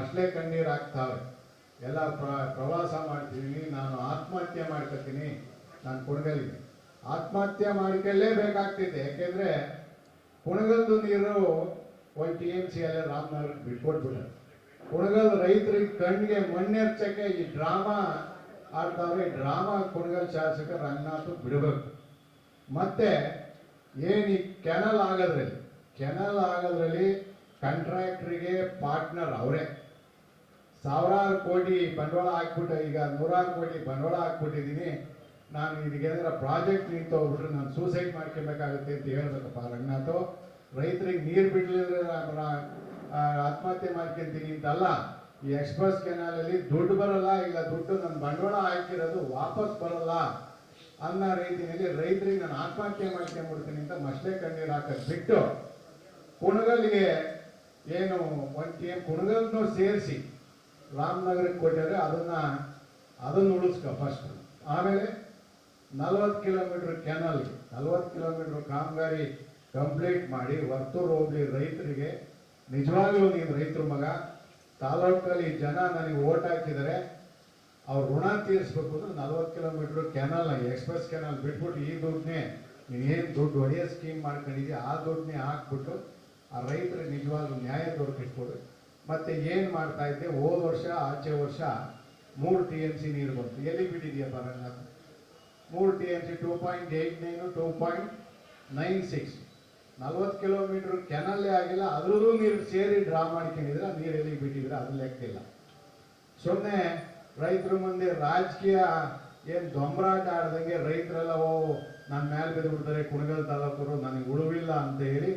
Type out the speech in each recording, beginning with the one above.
ಮಸಳೆ ಕಣ್ಣೀರು ಹಾಕ್ತಾವೆ ಎಲ್ಲ ಪ್ರ, ಪ್ರವಾಸ ಮಾಡ್ತಿದ್ದೀನಿ ನಾನು ಆತ್ಮಹತ್ಯೆ ಮಾಡ್ಕೊತೀನಿ, ನಾನು ಕುಣಗಲಿಗೆ ಆತ್ಮಹತ್ಯೆ ಮಾಡ್ಕೊಳ್ಳೇಬೇಕಾಗ್ತಿದೆ ಯಾಕೆಂದರೆ ಕುಣಗಲ್ದು ನೀರು ಒಂದು ಟಿ ಎಂ ಸಿ ಅಲ್ಲೇ ರಾಮನಗರ ಬಿಟ್ಕೊಟ್ಬಿಟ್ಟಾರೆ ಕುಣಗಲ್ ರೈತರಿಗೆ ಕಣ್ಣಿಗೆ ಮಣ್ಣೆರ್ಚಕ್ಕೆ ಈ ಡ್ರಾಮಾ ಆಡ್ತಾವ್ರೆ, ಈ ಡ್ರಾಮಾ ಕುಣಗಲ್ ಶಾಸಕ ರಂಗನಾಥ್ ಬಿಡಬೇಕು. ಮತ್ತೆ ಏನು ಈ ಕೆನಲ್ ಆಗೋದ್ರಲ್ಲಿ ಕೆನಲ್ ಆಗೋದ್ರಲ್ಲಿ ಕಾಂಟ್ರಾಕ್ಟ್ರಿಗೆ ಪಾರ್ಟ್ನರ್ ಅವರೇ. ಸಾವಿರಾರು ಕೋಟಿ ಬಂಡವಾಳ ಹಾಕ್ಬಿಟ್ಟು, ಈಗ ನೂರಾರು ಕೋಟಿ ಬಂಡವಾಳ ಹಾಕ್ಬಿಟ್ಟಿದ್ದೀನಿ. ನಾನು ಇದಕ್ಕೇನಾರ ಪ್ರಾಜೆಕ್ಟ್ ನಿಂತು ಹೋಗ್ಬಿಟ್ರೆ ನಾನು ಸೂಸೈಡ್ ಮಾಡ್ಕೊಬೇಕಾಗುತ್ತೆ ಅಂತ ಹೇಳ್ಬೇಕಪ್ಪ ರಂಗನಾಥು. ರೈತರಿಗೆ ನೀರು ಬಿಡಲಿಲ್ಲ ಆತ್ಮಹತ್ಯೆ ಮಾಡ್ಕೊಂತೀನಿ ಅಂತಲ್ಲ, ಈ ಎಕ್ಸ್ಪ್ರೆಸ್ ಕೆನಾಲಲ್ಲಿ ದುಡ್ಡು ಬರಲ್ಲ, ಇಲ್ಲ ದುಡ್ಡು ನನ್ನ ಬಂಡವಾಳ ಹಾಕಿರೋದು ವಾಪಸ್ ಬರಲ್ಲ ಅನ್ನೋ ರೀತಿಯಲ್ಲಿ ರೈತರಿಗೆ ನಾನು ಆತ್ಮಹತ್ಯೆ ಮಾಡ್ಕೊಂಡ್ಬಿಡ್ತೀನಿ ಅಂತ ಮಸ್ಲೆ ಕಣ್ಣೀರು ಹಾಕೋದು ಬಿಟ್ಟು, ಕುಣಗಲ್ಗೆ ಏನು, ಒಂದು ಕುಣಗಲ್ನು ಸೇರಿಸಿ ರಾಮನಗರಕ್ಕೆ ಕೊಟ್ಟಿದ್ರೆ ಅದನ್ನ, ಅದನ್ನು ಉಳಿಸ್ಕೊ ಫಸ್ಟ್ ಆಮೇಲೆ ನಲ್ವತ್ತು ಕಿಲೋಮೀಟರ್ ಕೆನಲ್ ನಲ್ವತ್ತು ಕಿಲೋಮೀಟರ್ ಕಾಮಗಾರಿ ಕಂಪ್ಲೀಟ್ ಮಾಡಿ ವರ್ತೂರು ಹೋಗ್ಲಿ ರೈತರಿಗೆ, ನಿಜವಾಗ್ಲೂ ನೀನು ರೈತರ ಮಗ, ತಾಲೂಕಲ್ಲಿ ಜನ ನನಗೆ ಓಟ್ ಹಾಕಿದರೆ ಅವ್ರ ಋಣ ತೀರಿಸ್ಬೇಕು ಅಂದ್ರೆ ನಲ್ವತ್ತು ಕಿಲೋಮೀಟರ್ ಕೆನಲ್ ಎಕ್ಸ್ಪ್ರೆಸ್ ಕೆನಲ್ ಬಿಟ್ಬಿಟ್ಟು ಈ ದುಡ್ಡನ್ನೇ ನೀನೇನು ದುಡ್ಡು ಹೊಡೆಯೋ ಸ್ಕೀಮ್ ಮಾಡ್ಕೊಂಡಿದ್ಯಾ, ಆ ದುಡ್ಡನ್ನೇ ಹಾಕ್ಬಿಟ್ಟು ಆ ರೈತರಿಗೆ ನಿಜವಾಗ್ಲೂ ನ್ಯಾಯ ದೊರಕಿಸ್ಕೊಡು ಮತ್ತೆ ಏನು ಮಾಡ್ತಾ ಇದ್ದೆ, ಹೋದ ವರ್ಷ, ಆಚೆ ವರ್ಷ ಮೂರು ಟಿ ಎಂ ಸಿ ನೀರು ಬಂತು. ಎಲ್ಲಿ ಬಿಟ್ಟಿದೆಯಪ್ಪ ನನ್ನ? ಮೂರು T M C two point eight nine, two point nine six. ನಲ್ವತ್ತು ಕಿಲೋಮೀಟರ್ ಕೆನಲ್ಲೇ ಆಗಿಲ್ಲ ಅದ್ರದ್ದು ನೀರು ಸೇರಿ ಡ್ರಾ ಮಾಡ್ಕೊಂಡಿದ್ರೆ ನೀರು ಎಲ್ಲಿಗೆ ಬಿಟ್ಟಿದ್ರೆ ಅದು ಲೆಕ್ಕಿಲ್ಲ ಸುಮ್ಮನೆ ರೈತರ ಮುಂದೆ ರಾಜಕೀಯ ಏನು ದೊಂಬರಾಟ ಆಡ್ದಂಗೆ ರೈತರೆಲ್ಲ, ಓ ನನ್ನ ಮೇಲೆ ಬಿದ್ದು ಬಿಡ್ತಾರೆ ಕುಣಗಲ್ ತಾಲೂಕರು ನನಗೆ ಉಳುವಿಲ್ಲ ಅಂತ ಹೇಳಿ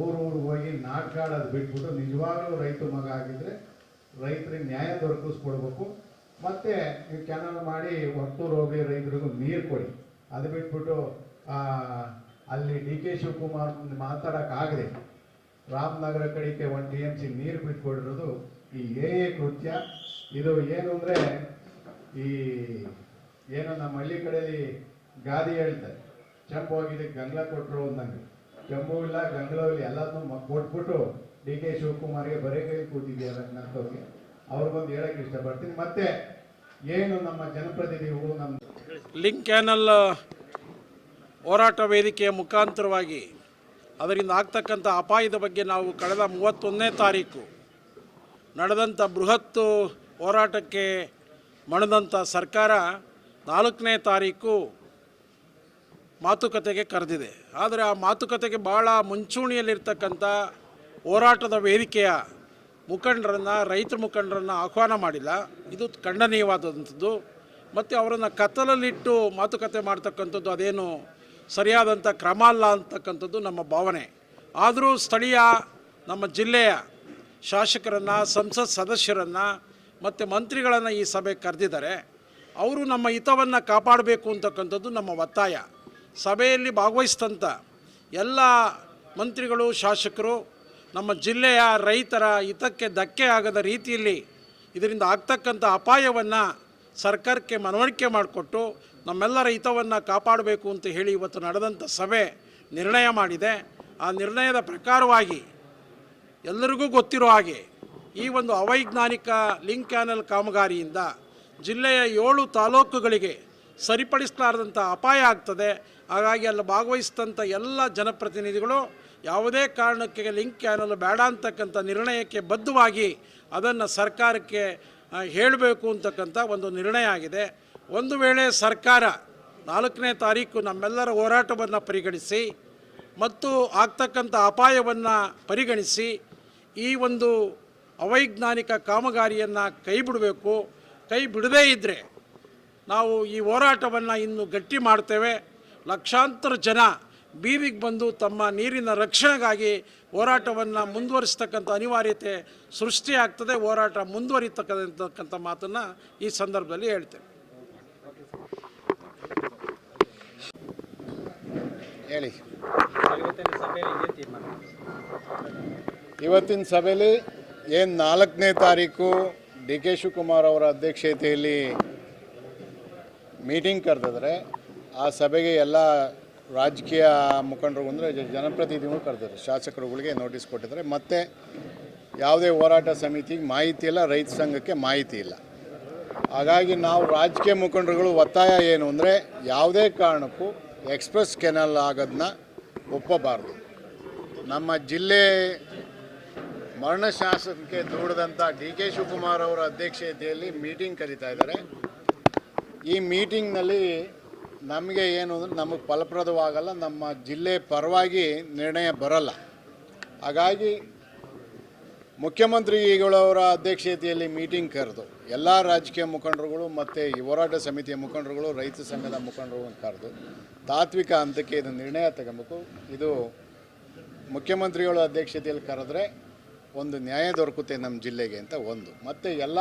ಊರು ಊರು ಹೋಗಿ ನಾಟಕ ಆಡೋದು ಬಿಟ್ಬಿಟ್ಟು ನಿಜವಾಗ್ಲೂ ರೈತ ಮಗ ಆಗಿದ್ರೆ ರೈತರಿಗೆ ನ್ಯಾಯ ದೊರಕಿಸ್ಕೊಡ್ಬೇಕು. ಮತ್ತು ನೀವು ಕೆನಲ್ ಮಾಡಿ ಹೊರ್ತೂರು ಹೋಗಿ ರೈತರಿಗೂ ನೀರು ಕೊಡಿ. ಅದು ಬಿಟ್ಬಿಟ್ಟು ಅಲ್ಲಿ ಡಿ ಕೆ ಶಿವಕುಮಾರ್ ಮಾತಾಡೋಕ್ಕಾಗದೆ ರಾಮನಗರ ಕಡೆಗೆ ಒಂದು ಟಿ ಎಂ ಸಿ ನೀರು ಬಿಟ್ಕೊಡಿರೋದು ಈ ಎ ಎ ಕೃತ್ಯ. ಇದು ಏನು ಅಂದರೆ ಈ, ಏನು ನಮ್ಮ ಹಳ್ಳಿ ಕಡೆಯಲ್ಲಿ ಗಾದಿ ಹೇಳ್ತಾರೆ. ಚಂಪ ಹೋಗಿದೆ ಗಂಗ್ಲ ಕೊಟ್ಟರು ಅಂದಂಗೆ. ಚೆಂಬು ಇಲ್ಲ ಗಂಗ್ಲೂ ಇಲ್ಲ ಎಲ್ಲದನ್ನೂ ಕೊಟ್ಬಿಟ್ಟು ಡಿ ಕೆ ಶಿವಕುಮಾರ್ಗೆ ಬರೀ ಕೈ ಕೂತಿದ್ಯಾ ರಂಗನಾಥವ್ರಿಗೆ ಅವ್ರಿಗೊಂದು ಹೇಳಕ್ಕೆ ಇಷ್ಟಪಡ್ತೀನಿ. ಮತ್ತೆ ಏನು ನಮ್ಮ ಜನಪ್ರತಿನಿಧಿಗಳು ನಮ್ಮ ಲಿಂಕ್ ಕ್ಯಾನಲ್ ಹೋರಾಟ ವೇದಿಕೆಯ ಮುಖಾಂತರವಾಗಿ ಅದರಿಂದ ಆಗ್ತಕ್ಕಂಥ ಅಪಾಯದ ಬಗ್ಗೆ ನಾವು ಕಳೆದ ಮೂವತ್ತೊಂದನೇ ತಾರೀಕು ನಡೆದಂಥ ಬೃಹತ್ ಹೋರಾಟಕ್ಕೆ ಮಣದಂಥ ಸರ್ಕಾರ ನಾಲ್ಕನೇ ತಾರೀಕು ಮಾತುಕತೆಗೆ ಕರೆದಿದೆ. ಆದರೆ ಆ ಮಾತುಕತೆಗೆ ಭಾಳ ಮುಂಚೂಣಿಯಲ್ಲಿರ್ತಕ್ಕಂಥ ಹೋರಾಟದ ವೇದಿಕೆಯ ಮುಖಂಡರನ್ನು, ರೈತ ಮುಖಂಡರನ್ನು ಆಹ್ವಾನ ಮಾಡಿಲ್ಲ. ಇದು ಖಂಡನೀಯವಾದಂಥದ್ದು. ಮತ್ತು ಅವರನ್ನು ಕತ್ತಲಲ್ಲಿಟ್ಟು ಮಾತುಕತೆ ಮಾಡ್ತಕ್ಕಂಥದ್ದು ಅದೇನು ಸರಿಯಾದಂಥ ಕ್ರಮ ಅಲ್ಲ ಅಂತಕ್ಕಂಥದ್ದು ನಮ್ಮ ಭಾವನೆ. ಆದರೂ ಸ್ಥಳೀಯ ನಮ್ಮ ಜಿಲ್ಲೆಯ ಶಾಸಕರನ್ನು, ಸಂಸತ್ ಸದಸ್ಯರನ್ನು, ಮತ್ತು ಮಂತ್ರಿಗಳನ್ನು ಈ ಸಭೆ ಕರೆದಿದ್ದಾರೆ. ಅವರು ನಮ್ಮ ಹಿತವನ್ನು ಕಾಪಾಡಬೇಕು ಅಂತಕ್ಕಂಥದ್ದು ನಮ್ಮ ಒತ್ತಾಯ. ಸಭೆಯಲ್ಲಿ ಭಾಗವಹಿಸಿದಂಥ ಎಲ್ಲ ಮಂತ್ರಿಗಳು, ಶಾಸಕರು, ನಮ್ಮ ಜಿಲ್ಲೆಯ ರೈತರ ಹಿತಕ್ಕೆ ಧಕ್ಕೆ ಆಗದ ರೀತಿಯಲ್ಲಿ ಇದರಿಂದ ಆಗ್ತಕ್ಕಂಥ ಅಪಾಯವನ್ನು ಸರ್ಕಾರಕ್ಕೆ ಮನವರಿಕೆ ಮಾಡಿಕೊಟ್ಟು ನಮ್ಮೆಲ್ಲರ ಹಿತವನ್ನು ಕಾಪಾಡಬೇಕು ಅಂತ ಹೇಳಿ ಇವತ್ತು ನಡೆದಂಥ ಸಭೆ ನಿರ್ಣಯ ಮಾಡಿದೆ. ಆ ನಿರ್ಣಯದ ಪ್ರಕಾರವಾಗಿ ಎಲ್ಲರಿಗೂ ಗೊತ್ತಿರೋ ಹಾಗೆ ಈ ಒಂದು ಅವೈಜ್ಞಾನಿಕ ಲಿಂಕ್ ಕ್ಯಾನಲ್ ಕಾಮಗಾರಿಯಿಂದ ಜಿಲ್ಲೆಯ ಏಳು ತಾಲೂಕುಗಳಿಗೆ ಸರಿಪಡಿಸಲಾರದಂಥ ಅಪಾಯ ಆಗ್ತದೆ. ಹಾಗಾಗಿ ಅಲ್ಲಿ ಭಾಗವಹಿಸಿದಂಥ ಎಲ್ಲ ಜನಪ್ರತಿನಿಧಿಗಳು ಯಾವುದೇ ಕಾರಣಕ್ಕೆ ಲಿಂಕ್ ಕ್ಯಾನಲ್ ಬೇಡ ಅಂತಕ್ಕಂಥ ನಿರ್ಣಯಕ್ಕೆ ಬದ್ಧವಾಗಿ ಅದನ್ನು ಸರ್ಕಾರಕ್ಕೆ ಹೇಳಬೇಕು ಅಂತಕ್ಕಂಥ ಒಂದು ನಿರ್ಣಯ ಆಗಿದೆ. ಒಂದು ವೇಳೆ ಸರ್ಕಾರ ನಾಲ್ಕನೇ ತಾರೀಕು ನಮ್ಮೆಲ್ಲರ ಹೋರಾಟವನ್ನು ಪರಿಗಣಿಸಿ ಮತ್ತು ಆಗ್ತಕ್ಕಂಥ ಅಪಾಯವನ್ನು ಪರಿಗಣಿಸಿ ಈ ಒಂದು ಅವೈಜ್ಞಾನಿಕ ಕಾಮಗಾರಿಯನ್ನು ಕೈ ಬಿಡಬೇಕು ಕೈ ಬಿಡದೇ ಇದ್ದರೆ ನಾವು ಈ ಹೋರಾಟವನ್ನು ಇನ್ನು ಗಟ್ಟಿ ಮಾಡ್ತೇವೆ. ಲಕ್ಷಾಂತರ ಜನ ಬೀದಿಗೆ ಬಂದು ತಮ್ಮ ನೀರಿನ ರಕ್ಷಣೆಗಾಗಿ ಹೋರಾಟವನ್ನು ಮುಂದುವರಿಸ್ತಕ್ಕಂಥ ಅನಿವಾರ್ಯತೆ ಸೃಷ್ಟಿಯಾಗ್ತದೆ. ಹೋರಾಟ ಮುಂದುವರಿತಕ್ಕಂಥ ಮಾತನ್ನು ಈ ಸಂದರ್ಭದಲ್ಲಿ ಹೇಳ್ತೇನೆ. ಹೇಳಿ. ಇವತ್ತಿನ ಸಭೆಯಲ್ಲಿ ಏನು ಇವತ್ತಿನ ಸಭೆಯಲ್ಲಿ ಏನು ನಾಲ್ಕನೇ ತಾರೀಕು ಡಿ ಕೆ ಶಿವಕುಮಾರ್ ಅವರ ಅಧ್ಯಕ್ಷತೆಯಲ್ಲಿ ಮೀಟಿಂಗ್ ಕರೆದಿದ್ರೆ ಆ ಸಭೆಗೆ ಎಲ್ಲ ರಾಜಕೀಯ ಮುಖಂಡರು ಅಂದರೆ ಜನಪ್ರತಿನಿಧಿಗಳು ಕರೆದಿದ್ದಾರೆ. ಶಾಸಕರುಗಳಿಗೆ ನೋಟಿಸ್ ಕೊಟ್ಟಿದ್ದಾರೆ. ಮತ್ತು ಯಾವುದೇ ಹೋರಾಟ ಸಮಿತಿಗೆ ಮಾಹಿತಿ ಇಲ್ಲ, ರೈತ ಸಂಘಕ್ಕೆ ಮಾಹಿತಿ ಇಲ್ಲ. ಹಾಗಾಗಿ ನಾವು ರಾಜಕೀಯ ಮುಖಂಡರುಗಳು ಒತ್ತಾಯ ಏನು ಅಂದರೆ ಯಾವುದೇ ಕಾರಣಕ್ಕೂ ಎಕ್ಸ್ಪ್ರೆಸ್ ಕೆನಲ್ ಆಗೋದನ್ನ ಒಪ್ಪಬಾರ್ದು. ನಮ್ಮ ಜಿಲ್ಲೆ ಮರಣ ಶಾಸನಕ್ಕೆ ದೂಡದಂಥ ಡಿ ಕೆ ಶಿವಕುಮಾರ್ ಅವರ ಅಧ್ಯಕ್ಷತೆಯಲ್ಲಿ ಮೀಟಿಂಗ್ ಕರೀತಾ ಇದ್ದಾರೆ. ಈ ಮೀಟಿಂಗ್ನಲ್ಲಿ ನಮಗೆ ಏನು ಅಂದರೆ ನಮಗೆ ಫಲಪ್ರದವಾಗಲ್ಲ, ನಮ್ಮ ಜಿಲ್ಲೆ ಪರವಾಗಿ ನಿರ್ಣಯ ಬರಲ್ಲ. ಹಾಗಾಗಿ ಮುಖ್ಯಮಂತ್ರಿಗಳವರ ಅಧ್ಯಕ್ಷತೆಯಲ್ಲಿ ಮೀಟಿಂಗ್ ಕರೆದು, ಎಲ್ಲ ರಾಜಕೀಯ ಮುಖಂಡರುಗಳು ಮತ್ತು ಹೋರಾಟ ಸಮಿತಿಯ ಮುಖಂಡರುಗಳು, ರೈತ ಸಂಘದ ಮುಖಂಡರುಗಳನ್ನು ಕರೆದು, ತಾತ್ವಿಕ ಹಂತಕ್ಕೆ ಇದು ನಿರ್ಣಯ ತಗೊಬೇಕು ಇದು ಮುಖ್ಯಮಂತ್ರಿಗಳ ಅಧ್ಯಕ್ಷತೆಯಲ್ಲಿ ಕರೆದ್ರೆ ಒಂದು ನ್ಯಾಯ ದೊರಕುತ್ತೆ ನಮ್ಮ ಜಿಲ್ಲೆಗೆ ಅಂತ ಒಂದು. ಮತ್ತು ಎಲ್ಲ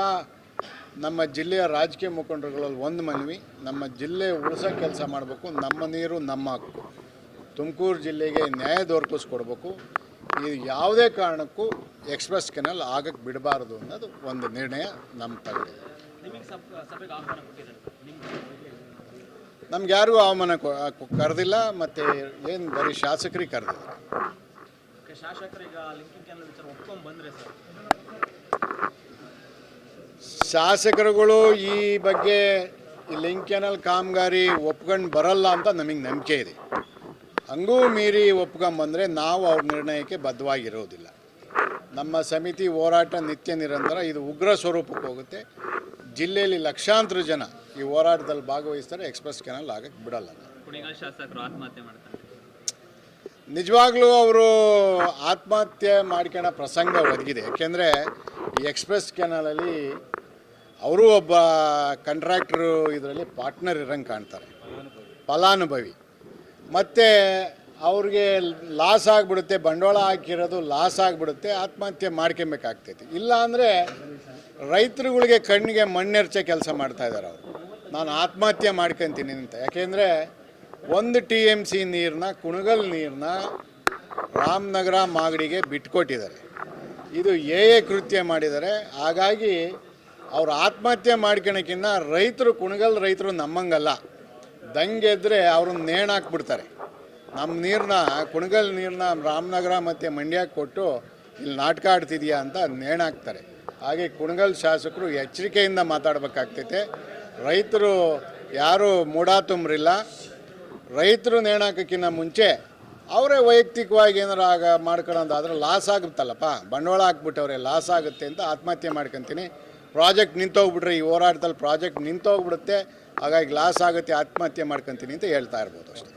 ನಮ್ಮ ಜಿಲ್ಲೆಯ ರಾಜಕೀಯ ಮುಖಂಡರುಗಳಲ್ಲಿ ಒಂದು ಮನವಿ ನಮ್ಮ ಜಿಲ್ಲೆ ಉಳಿಸೋ ಕೆಲಸ ಮಾಡಬೇಕು ನಮ್ಮ ನೀರು ನಮ್ಮ ಹಕ್ಕು. ತುಮಕೂರು ಜಿಲ್ಲೆಗೆ ನ್ಯಾಯ ದೊರಕಿಸ್ಕೊಡ್ಬೇಕು. ಇದು ಯಾವುದೇ ಕಾರಣಕ್ಕೂ ಎಕ್ಸ್ಪ್ರೆಸ್ ಕೆನಲ್ ಆಗಕ್ಕೆ ಬಿಡಬಾರ್ದು ಅನ್ನೋದು ಒಂದು ನಿರ್ಣಯ ನಮ್ಮ ತಗೊಂಡಿದೆ ನಿಮಗೆ ಯಾರಿಗೂ ಅವಮಾನ ಕರೆದಿಲ್ಲ ಮತ್ತು ಏನು ಬರೀ ಶಾಸಕರಿಗೆ ಕರೆದಿದ್ದಾರೆ ಓಕೆ, ಶಾಸಕರು ಈಗ ಲಿಂಕಿಂಗ್ ಕ್ಯಾನಲ್ ವಿಚಾರ ಒಪ್ಕೊಂಡ್ ಬಂದ್ರೆ ಸರ್ ಶಾಸಕರುಗಳು ಈ ಬಗ್ಗೆ ಈ ಲಿಂಕ್ ಕೆನಲ್ ಕಾಮಗಾರಿ ಒಪ್ಕೊಂಡು ಬರಲ್ಲ ಅಂತ ನಮಗೆ ನಂಬಿಕೆ ಇದೆ. ಹಂಗೂ ಮೀರಿ ಒಪ್ಕೊಂಬಂದರೆ ನಾವು ಅವ್ರ ನಿರ್ಣಯಕ್ಕೆ ಬದ್ಧವಾಗಿರೋದಿಲ್ಲ. ನಮ್ಮ ಸಮಿತಿ ಹೋರಾಟ ನಿತ್ಯ ನಿರಂತರ ಇದು ಉಗ್ರ ಸ್ವರೂಪಕ್ಕೆ ಹೋಗುತ್ತೆ. ಜಿಲ್ಲೆಯಲ್ಲಿ ಲಕ್ಷಾಂತರ ಜನ ಈ ಹೋರಾಟದಲ್ಲಿ ಭಾಗವಹಿಸ್ತಾರೆ ಎಕ್ಸ್ಪ್ರೆಸ್ ಕೆನಲ್ ಆಗಕ್ಕೆ ಬಿಡಲ್ಲ. ಕುಣಿಗಲ್ ಶಾಸಕರು ಆತ್ಮಹತ್ಯೆ ಮಾಡ್ತಾರೆ. ನಿಜವಾಗ್ಲೂ ಅವರು ಆತ್ಮಹತ್ಯೆ ಮಾಡ್ಕೊಳ್ಳೋ ಪ್ರಸಂಗ ಒದಗಿದೆ. ಯಾಕೆಂದರೆ ಈ ಎಕ್ಸ್ಪ್ರೆಸ್ ಕೆನಲಲ್ಲಿ ಅವರು ಒಬ್ಬ ಕಾಂಟ್ರಾಕ್ಟ್ರು ಇದರಲ್ಲಿ ಪಾರ್ಟ್ನರ್ ಇರಂಗೆ ಕಾಣ್ತಾರೆ. ಫಲಾನುಭವಿ. ಮತ್ತು ಅವ್ರಿಗೆ ಲಾಸ್ ಆಗಿಬಿಡುತ್ತೆ, ಬಂಡವಾಳ ಹಾಕಿರೋದು ಲಾಸ್ ಆಗಿಬಿಡುತ್ತೆ, ಆತ್ಮಹತ್ಯೆ ಮಾಡ್ಕೊಬೇಕಾಗ್ತೈತಿ. ಇಲ್ಲ ಅಂದರೆ ರೈತರುಗಳಿಗೆ ಕಣ್ಣಿಗೆ ಮಣ್ಣೆರ್ಚೆ ಕೆಲಸ ಮಾಡ್ತಾ ಇದ್ದಾರೆ ಅವರು. ನಾನು ಆತ್ಮಹತ್ಯೆ ಮಾಡ್ಕೊತೀನಿ ಅಂತ. ಯಾಕೆಂದರೆ ಒಂದು ಟಿ ಎಂ ಸಿ ನೀರನ್ನ ಕುಣಗಲ್ ನೀರನ್ನ ರಾಮನಗರ ಮಾಗಡಿಗೆ ಬಿಟ್ಕೊಟ್ಟಿದ್ದಾರೆ. ಇದು ಎ ಕೃತ್ಯ ಮಾಡಿದ್ದಾರೆ ಹಾಗಾಗಿ ಅವರು ಆತ್ಮಹತ್ಯೆ ಮಾಡ್ಕೊಳಕ್ಕಿಂತ ರೈತರು, ಕುಣಗಲ್ ರೈತರು ನಮ್ಮಂಗಲ್ಲ. ದಂಗೆದ್ರೆ ಅವ್ರನ್ನ ನೇಣಾಕ್ಬಿಡ್ತಾರೆ ನಮ್ಮ ನೀರನ್ನ ಕುಣಗಲ್ ನೀರನ್ನ ರಾಮನಗರ ಮತ್ತು ಮಂಡ್ಯಕ್ಕೆ ಕೊಟ್ಟು ಇಲ್ಲಿ ನಾಟಕ ಆಡ್ತಿದೆಯಾ ಅಂತ ನೇಣಾಕ್ತಾರೆ ಹಾಗೆ ಕುಣಗಲ್ ಶಾಸಕರು ಎಚ್ಚರಿಕೆಯಿಂದ ಮಾತಾಡಬೇಕಾಗ್ತೈತೆ. ರೈತರು ಯಾರೂ ಮೂಡಾ ತುಂಬ್ರಿಲ್ಲ ರೈತರು ನೇಣಾಕಕ್ಕಿಂತ ಮುಂಚೆ ಅವರೇ ವೈಯಕ್ತಿಕವಾಗಿ ಏನಾರು ಆಗ ಮಾಡ್ಕೊಳ್ಳೋದಾದ್ರೆ ಲಾಸ್ ಆಗುತ್ತಲ್ಲಪ್ಪ. ಬಂಡವಾಳ ಹಾಕ್ಬಿಟ್ಟವ್ರೆ ಲಾಸ್ ಆಗುತ್ತೆ ಅಂತ ಆತ್ಮಹತ್ಯೆ ಮಾಡ್ಕೊತೀನಿ. ಪ್ರಾಜೆಕ್ಟ್ ನಿಂತೋಗ್ಬಿಟ್ರೆ, ಈ ಹೋರಾಟದಲ್ಲಿ ಪ್ರಾಜೆಕ್ಟ್ ನಿಂತೋಗ್ಬಿಡುತ್ತೆ. ಹಾಗಾಗಿ ಲಾಸ್ ಆಗುತ್ತೆ, ಆತ್ಮಹತ್ಯೆ ಮಾಡ್ಕೊತೀನಿ ಅಂತ ಹೇಳ್ತಾ ಇರ್ಬೋದು ಅಷ್ಟೇ.